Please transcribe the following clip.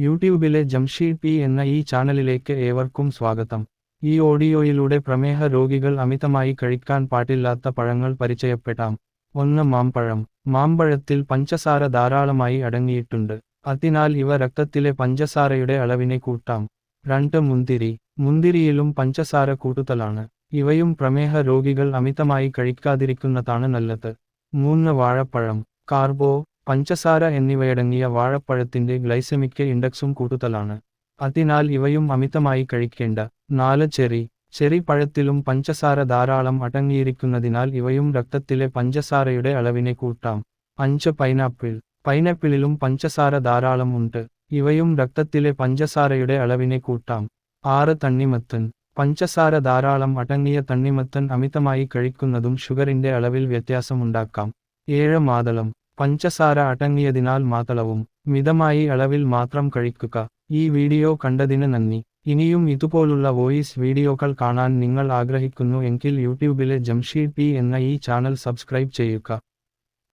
യൂട്യൂബിലെ ജംഷീദ് പി എന്ന ഈ ചാനലിലേക്ക് ഏവർക്കും സ്വാഗതം. ഈ ഓഡിയോയിലൂടെ പ്രമേഹ രോഗികൾ അമിതമായി കഴിക്കാൻ പാടില്ലാത്ത പഴങ്ങൾ പരിചയപ്പെടാം. ഒന്ന് മാമ്പഴം. മാമ്പഴത്തിൽ പഞ്ചസാര ധാരാളമായി അടങ്ങിയിട്ടുണ്ട്. അതിനാൽ ഇവ രക്തത്തിലെ പഞ്ചസാരയുടെ അളവിനെ കൂട്ടാം. രണ്ട് മുന്തിരി. മുന്തിരിയിലും പഞ്ചസാര കൂട്ടുതലാണ്. ഇവയും പ്രമേഹ രോഗികൾ അമിതമായി കഴിക്കാതിരിക്കുന്നതാണ് നല്ലത്. മൂന്ന് വാഴപ്പഴം. കാർബോ. പഞ്ചസാര എന്നിവയടങ്ങിയ വാഴപ്പഴത്തിന്റെ ഗ്ലൈസമിക് ഇൻഡെക്സും കൂടുതലാണ് അതിനാൽ ഇവയും അമിതമായി കഴിക്കേണ്ട നാല് ചെറി ചെറി പഴത്തിലും പഞ്ചസാര ധാരാളം അടങ്ങിയിരിക്കുന്നതിനാൽ ഇവയും രക്തത്തിലെ പഞ്ചസാരയുടെ അളവിനെ കൂട്ടാം. അഞ്ച് പൈനാപ്പിൾ പൈനാപ്പിളിലും പഞ്ചസാര ധാരാളം ഉണ്ട്. ഇവയും രക്തത്തിലെ പഞ്ചസാരയുടെ അളവിനെ കൂട്ടാം. ആറ് തണ്ണിമത്തൻ പഞ്ചസാര ധാരാളം അടങ്ങിയ തണ്ണിമത്തൻ അമിതമായി കഴിക്കുന്നതും ഷുഗറിന്റെ അളവിൽ വ്യത്യാസമുണ്ടാക്കാം. ഏഴ് മാതളം പഞ്ചസാര അടങ്ങിയതിനാൽ മാതളവും മിതമായി അളവിൽ മാത്രം കഴിക്കുക. ഈ വീഡിയോ കണ്ടതിന് നന്ദി. ഇനിയും ഇതുപോലുള്ള വോയിസ് വീഡിയോകൾ കാണാൻ നിങ്ങൾ ആഗ്രഹിക്കുന്നു എങ്കിൽ യൂട്യൂബിലെ ജംഷീദ് പി എന്ന ഈ ചാനൽ സബ്സ്ക്രൈബ് ചെയ്യുക.